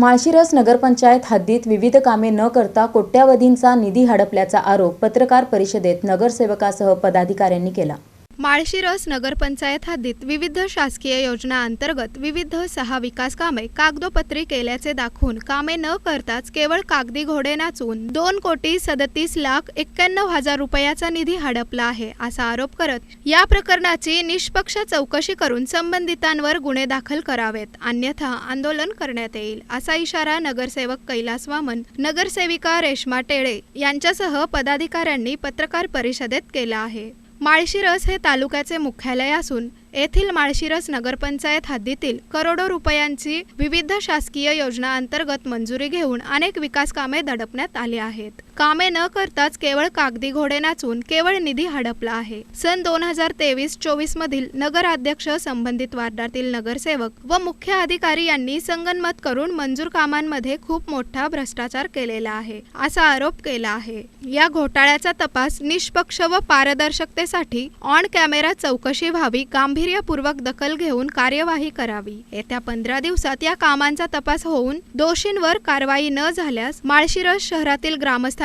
माळशिरस नगरपंचायत हद्दीत विविध कामे न करता कोट्यावधींचा निधी हडपल्याचा आरोप पत्रकार परिषदेत नगरसेवकासह पदाधिकाऱ्यांनी केला. माळशिरस नगरपंचायत हद्दीत विविध शासकीय योजना अंतर्गत विविध सहा विकास कामे कागदोपत्री केल्याचे दाखवून कामे न करताच केवळ कागदी घोडे नाचून दोन कोटी सदतीस लाख एक्क्याण्णव हजार रुपयाचा निधी हडपला आहे असा आरोप करत या प्रकरणाची निष्पक्ष चौकशी करून संबंधितांवर गुन्हे दाखल करावेत अन्यथा आंदोलन करण्यात येईल असा इशारा नगरसेवक कैलास वामन नगरसेविका रेश्मा टेळे यांच्यासह पदाधिकाऱ्यांनी पत्रकार परिषदेत केला आहे. माळशिरस हे तालुक्याचे मुख्यालय असून येथील माळशिरस नगरपंचायत हद्दीतील करोडो रुपयांची विविध शासकीय योजना अंतर्गत मंजुरी घेऊन अनेक विकास कामे दडपण्यात आली आहेत. कामे न करताच केवळ कागदी घोडे नाचून केवळ निधी हडपला आहे. सन दोन हजार तेवीस चोवीस मधील नगराध्यक्ष संबंधित वार्डातील नगरसेवक व मुख्य अधिकारी यांनी संगनमत करून मंजूर कामांमध्ये खूप मोठा भ्रष्टाचार केलेला आहे असा आरोप केला आहे. या घोटाळ्याचा तपास निष्पक्ष व पारदर्शकतेसाठी ऑन कॅमेरा चौकशी व्हावी गांभीर्यपूर्वक दखल घेऊन कार्यवाही करावी. येत्या पंधरा दिवसात या कामांचा तपास होऊन दोषींवर कारवाई न झाल्यास माळशिरस शहरातील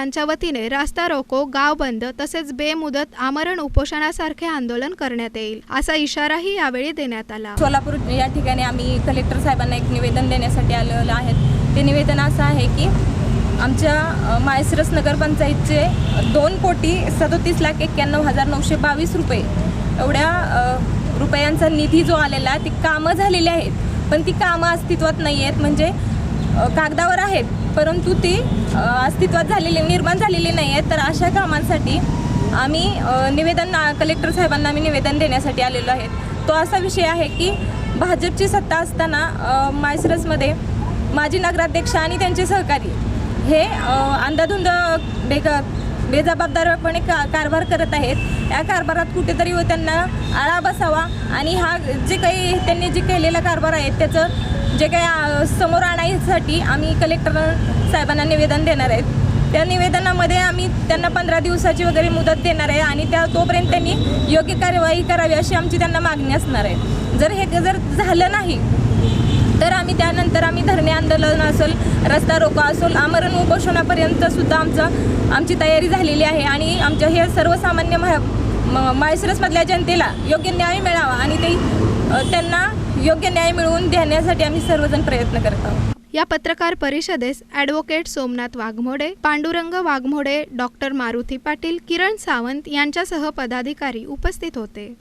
यांच्या वतीने रास्ता रोको गाव बंद तसेच बेमुदत आमरण उपोषणासारखे आंदोलन करण्यात येईल असा इशाराही यावेळी देण्यात आला. सोलापूर या ठिकाणी आम्ही कलेक्टर साहेबांना एक निवेदन देण्यासाठी आलेलो आहेत. ते निवेदन असं आहे की आमच्या मायसरस नगरपंचायतचे दोन कोटी सदोतीस लाख एक्क्याण्णव हजार नऊशे बावीस रुपये एवढ्या रुपयांचा निधी जो आलेला आहे ती कामं झालेली आहेत. पण ती कामं अस्तित्वात नाही आहेत म्हणजे कागदावर आहेत. परंतु ती अस्तित्वात झालेली निर्माण झालेली नाही आहेत. तर अशा कामांसाठी आम्ही निवेदन कलेक्टर साहेबांना आम्ही निवेदन देण्यासाठी आलेलो आहे तो असा विषय आहे की भाजपची सत्ता असताना मायसरसमध्ये माजी नगराध्यक्ष आणि त्यांचे सहकारी हे अंधाधुंद बेग बेजबाबदारपणे का कारभार करत आहेत. या कारभारात कुठेतरी त्यांना आळा बसावा आणि हा जे काही त्यांनी जे केलेला कारभार आहे त्याचं जे काही समोर आणण्यासाठी आम्ही कलेक्टर साहेबांना निवेदन देणार आहेत त्या निवेदनामध्ये आम्ही त्यांना पंधरा दिवसाची वगैरे मुदत देणार आहे आणि त्या तोपर्यंत त्यांनी योग्य कार्यवाही करावी अशी आमची त्यांना मागणी असणार आहे. जर हे जर झालं नाही तर आम्ही त्यानंतर आम्ही धरणे आंदोलन असेल रस्ता रोको असेल आमरण उपोषणापर्यंत सुद्धा आमचं आमची तयारी झालेली आहे. आणि आमच्या हे सर्वसामान्य महा म- माळशिरसमधल्या जनतेला योग्य न्याय मिळावा आणि ते त्यांना योग्य न्याय मिळवून देण्यासाठी आम्ही सर्वजण प्रयत्न करत आहोत. या पत्रकार परिषदेस ॲडव्होकेट सोमनाथ वाघमोडे पांडुरंग वाघमोडे डॉक्टर मारुती पाटील किरण सावंत यांच्यासह पदाधिकारी उपस्थित होते.